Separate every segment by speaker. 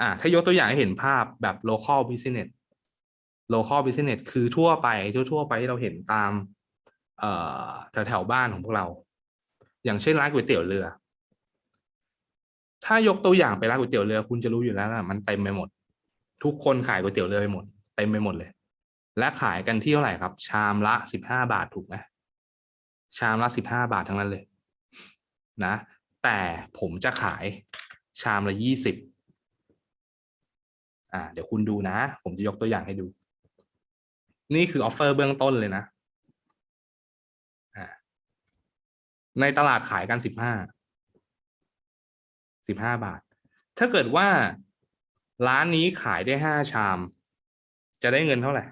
Speaker 1: อ่าถ้ายกตัวอย่างให้เห็นภาพแบบ local business local business คือทั่วไปทั่วๆไปที่เราเห็นตาม เอ่อแถวแถวๆบ้านของพวกเรา อย่างเช่นร้านก๋วยเตี๋ยวเรือ ถ้ายกตัวอย่างไปร้านก๋วยเตี๋ยวเรือ คุณจะรู้อยู่แล้วนะมันเต็มไปหมด ทุกคนขายก๋วยเตี๋ยวเรือไปหมดเต็มไปหมดเลย และขายกันที่เท่าไหร่ครับ ชามละสิบห้าบาทถูกไหมชามละสิบห้าบาททั้งนั้นเลย นะ แต่ผมจะขายชามละยี่สิบ อ่าเดี๋ยวคุณดูนะ ผมจะยกตัวอย่างให้ดู นี่คือออฟเฟอร์เบื้องต้นเลยนะในตลาดขายกันสิบห้าสิบห้าบาท ถ้าเกิดว่า ร้านนี้ขายได้ห้าชาม จะได้เงินเท่าไหร่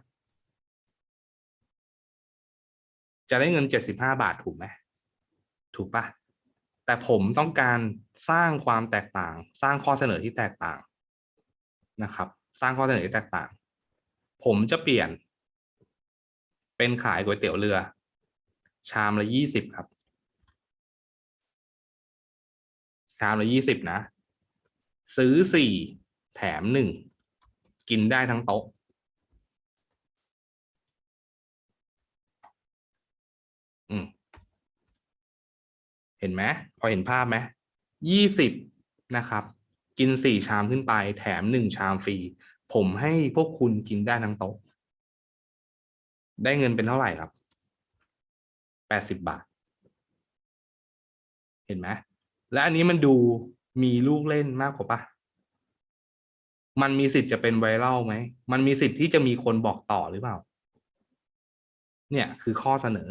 Speaker 1: จะได้เงินเจ็ดสิบห้าบาทถูกไหม ถูกปะแต่ผมต้องการสร้างความแตกต่าง สร้างข้อเสนอที่แตกต่าง นะครับ สร้างข้อเสนอที่แตกต่าง ผมจะเปลี่ยน เป็นขายก๋วยเตี๋ยวเรือ ชามละยี่สิบครับ ชามละยี่สิบนะ ซื้อสี่แถมหนึ่งกินได้ทั้งโต๊ะอืมเห็นไหมพอเห็นภาพไหมยี่สิบนะครับ กินสี่ชามขึ้นไป แถมหนึ่งชามฟรี ผมให้พวกคุณกินได้ทั้งโต๊ะ ได้เงินเป็นเท่าไหร่ครับแปดสิบบาท เห็นไหมและอันนี้มันดูมีลูกเล่นมากกว่าปะมันมีสิทธิ์จะเป็นไวรัลไหม มันมีสิทธิ์ที่จะมีคนบอกต่อหรือเปล่า เนี่ยคือข้อเสนอ